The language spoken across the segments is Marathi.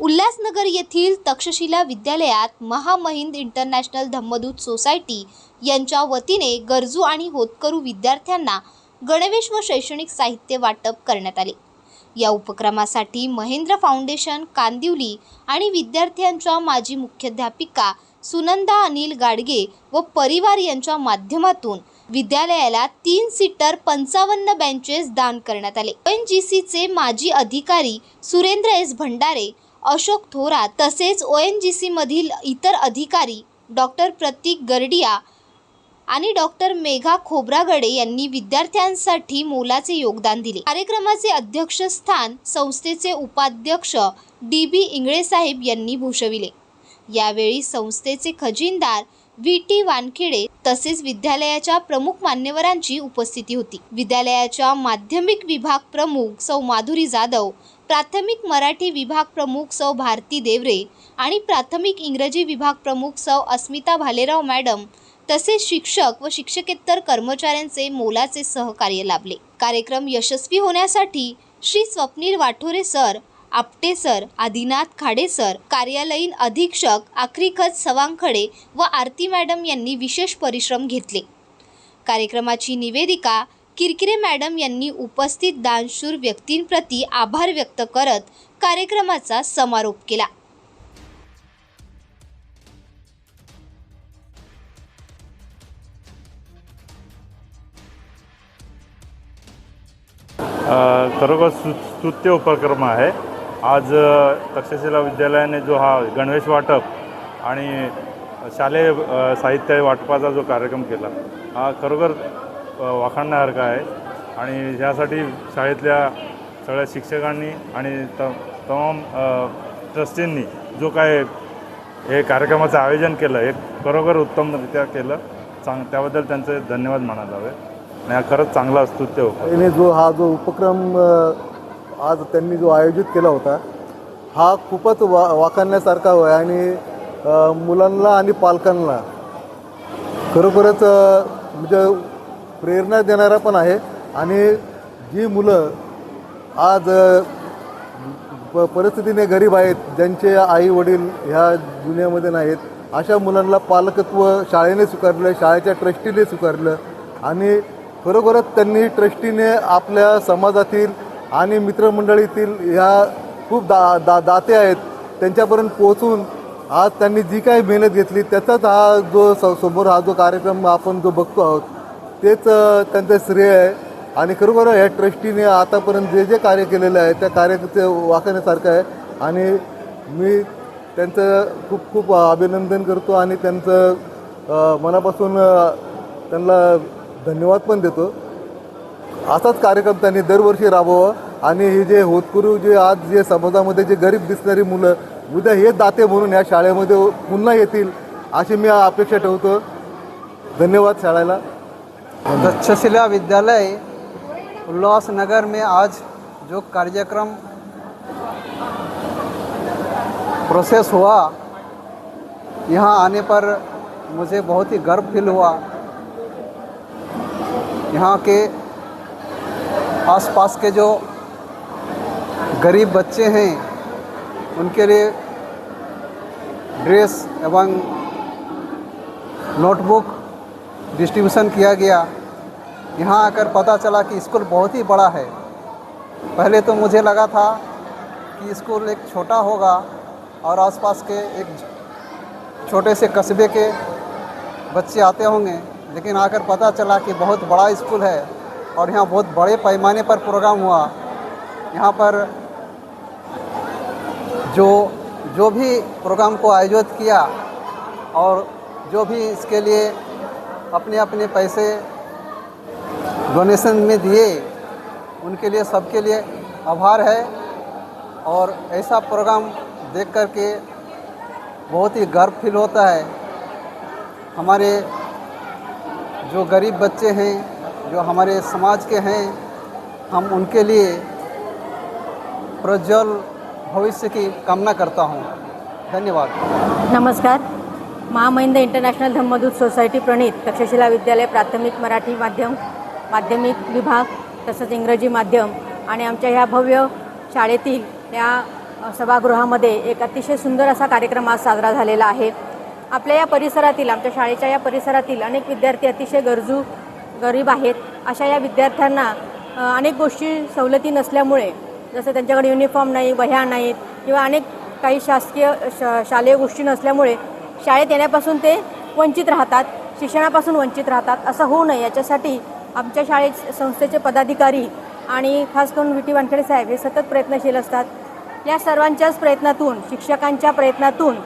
उल्हासनगर येथील तक्षशिला विद्यालयात महामहिंद इंटरनॅशनल धम्मदूत सोसायटी यांच्या वतीने गरजू आणि होतकरू विद्यार्थ्यांना गणवेश व शैक्षणिक साहित्य वाटप करण्यात आले. या उपक्रमासाठी महेंद्र फाउंडेशन कांदिवली आणि विद्यार्थ्यांच्या माजी मुख्याध्यापिका सुनंदा अनिल गाडगे व परिवार यांच्या माध्यमातून विद्यालयाला तीन सीटर पंचावन्न बेंचेस दान करण्यात आले. एन जी सीचे माजी अधिकारी सुरेंद्र एस भंडारे अशोक थोरात तसेच ओ एन जी सीमधील इतर अधिकारी डॉक्टर प्रतीक गर्डिया आणि डॉक्टर मेघा खोब्रागडे यांनी विद्यार्थ्यांसाठी मोलाचे योगदान दिले. कार्यक्रमाचे अध्यक्षस्थान संस्थेचे उपाध्यक्ष डी बी इंगळे साहेब यांनी भूषविले. यावेळी संस्थेचे खजिनदार व्ही टी वानखेडे तसेच विद्यालयाच्या प्रमुख मान्यवरांची उपस्थिती होती. विद्यालयाच्या माध्यमिक विभाग प्रमुख सौ माधुरी जाधव प्राथमिक मराठी विभाग प्रमुख सौ भारती देवरे आणि प्राथमिक इंग्रजी विभाग प्रमुख सौ अस्मिता भालेराव मॅडम तसेच शिक्षक व शिक्षकेतर कर्मचाऱ्यांचे मोलाचे सहकार्य लाभले. कार्यक्रम यशस्वी होण्यासाठी Shri Swapnil Wathore sir Apte sir Adinath Khade sir कार्यालयीन अधीक्षक आखरीखत सवांखडे व आरती मॅडम यांनी विशेष परिश्रम घेतले. कार्यक्रमाची निवेदिका किरकिरे मॅडम यांनी उपस्थित दानशूर व्यक्तींप्रती आभार व्यक्त करत कार्यक्रमाचा समारोप केला. खरोखर सु स्तुत्य उपक्रम आहे. आज तक्षशिला विद्यालयाने जो हा गणवेश वाटप आणि शालेय साहित्य वाटपाचा जो कार्यक्रम केला हा खरोखर वाखाणण्यासारखा आहे आणि ह्यासाठी शाळेतल्या सगळ्या शिक्षकांनी आणि त तमाम ट्रस्टींनी जो काय हे कार्यक्रमाचं आयोजन केलं हे खरोखर उत्तमरित्या केलं चांग त्याबद्दल त्यांचे धन्यवाद म्हणायला हवे. आणि हा खरंच चांगला असतो ते याने जो हा जो उपक्रम आज त्यांनी जो आयोजित केला होता हा खूपच वा वाखाणण्यासारखा होय आणि मुलांना आणि पालकांना खरोखरच म्हणजे प्रेरणा देणारा पण आहे. आणि जी मुलं आज प परिस्थितीने गरीब आहेत ज्यांचे आई वडील ह्या दुनियामध्ये नाहीत अशा मुलांना पालकत्व शाळेने स्वीकारलं शाळेच्या ट्रस्टीने स्वीकारलं. आणि खरोखरच त्यांनी ट्रस्टीने आपल्या समाजातील आणि मित्रमंडळीतील ह्या खूप दा दा दाते आहेत त्यांच्यापर्यंत पोहोचून आज त्यांनी जी काही मेहनत घेतली त्याचाच हा जो समोर हा जो कार्यक्रम आपण जो बघतो आहोत तेच त्यांचं श्रेय आहे. आणि खरोखर या ट्रस्टीने आतापर्यंत जे जे कार्य केलेलं आहे त्या कार्याचं वाखण्यासारखं आहे. आणि मी त्यांचं खूप खूप अभिनंदन करतो आणि त्यांचं मनापासून त्यांना धन्यवाद पण देतो. असाच कार्यक्रम त्यांनी दरवर्षी राबवावा. आणि हे जे होतकरू जे आज जे समाजामध्ये जे गरीब दिसणारी मुलं उद्या हे दाते म्हणून या शाळेमध्ये पुन्हा येतील अशी मी अपेक्षा ठेवतो. धन्यवाद शाळेला. तक्षशिला विद्यालय उल्लासनगर में आज जो कार्यक्रम प्रोसेस हुआ, यहाँ आने पर मुझे बहुत ही गर्व फील हुआ। यहाँ के आसपास के जो गरीब बच्चे हैं, उनके लिए ड्रेस एवं नोटबुक डिस्ट्रीब्यूशन किया गया। यहाँ आकर पता चला कि स्कूल बहुत ही बड़ा है। पहले तो मुझे लगा था कि स्कूल एक छोटा होगा और आसपास के एक छोटे से कस्बे के बच्चे आते होंगे, लेकिन आकर पता चला कि बहुत बड़ा स्कूल है और यहाँ बहुत बड़े पैमाने पर प्रोग्राम हुआ। यहाँ पर जो जो भी प्रोग्राम को आयोजित किया और जो भी इसके लिए अपने अपने पैसे डोनेशन में दिए, उनके लिए सबके लिए आभार है। और ऐसा प्रोग्राम देख कर के बहुत ही गर्व फील होता है। हमारे जो गरीब बच्चे हैं, जो हमारे समाज के हैं, हम उनके लिए प्रज्वल भविष्य की कामना करता हूँ। धन्यवाद। नमस्कार। महामहिंद इंटरनॅशनल धम्मदूत सोसायटी प्रणीत तक्षशिला विद्यालय प्राथमिक मराठी माध्यम माध्यमिक विभाग तसंच इंग्रजी माध्यम आणि आमच्या ह्या भव्य शाळेतील या सभागृहामध्ये एक अतिशय सुंदर असा कार्यक्रम आज साजरा झालेला आहे. आपल्या या परिसरातील आमच्या शाळेच्या या परिसरातील अनेक विद्यार्थी अतिशय गरजू गरीब आहेत. अशा या विद्यार्थ्यांना अनेक गोष्टी सवलती नसल्यामुळे जसं त्यांच्याकडे युनिफॉर्म नाही वह्या नाहीत किंवा अनेक काही शासकीय श शालेय गोष्टी नसल्यामुळे शाळेत येण्यापासून ते वंचित राहतात शिक्षणापासून वंचित राहतात असं होऊ नये. याच्यासाठी आमच्या शाळेत संस्थेचे पदाधिकारी आणि खास करून विटी वानखेडे साहेब हे सतत प्रयत्नशील असतात. या सर्वांच्याच प्रयत्नातून शिक्षकांच्या प्रयत्नातून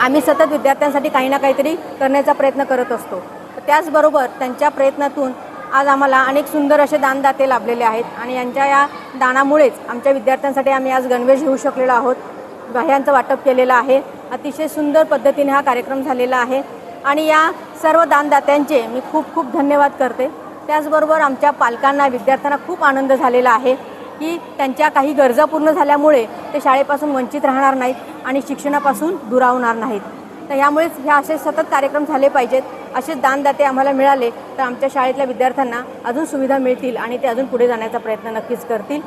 आम्ही सतत विद्यार्थ्यांसाठी काही ना काहीतरी करण्याचा प्रयत्न करत असतो. त्याचबरोबर त्यांच्या प्रयत्नातून आज आम्हाला अनेक सुंदर असे दानदाते लाभलेले आहेत आणि यांच्या या दानामुळेच आमच्या विद्यार्थ्यांसाठी आम्ही आज गणवेश घेऊ शकलेलो आहोत. वह्यांचं वाटप केलेलं आहे. अतिशय सुंदर पद्धतीने हा कार्यक्रम झालेला आहे. आणि या सर्व दानदात्यांचे मी खूप खूप धन्यवाद करते. त्याचबरोबर आमच्या पालकांना विद्यार्थ्यांना खूप आनंद झालेला आहे की त्यांच्या काही गरजा पूर्ण झाल्यामुळे ते शाळेपासून वंचित राहणार नाहीत आणि शिक्षणापासून दुरावणार नाहीत. तर यामुळेच हे असे सतत कार्यक्रम झाले पाहिजेत. असे दानदाते आम्हाला मिळाले तर आमच्या शाळेतल्या विद्यार्थ्यांना अजून सुविधा मिळतील आणि ते अजून पुढे जाण्याचा प्रयत्न नक्कीच करतील.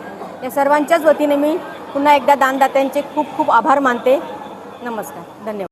या सर्वांच्याच वतीने मी पुन्हा एकदा दानदात्यांचे खूप खूप आभार मानते. नमस्कार. धन्यवाद.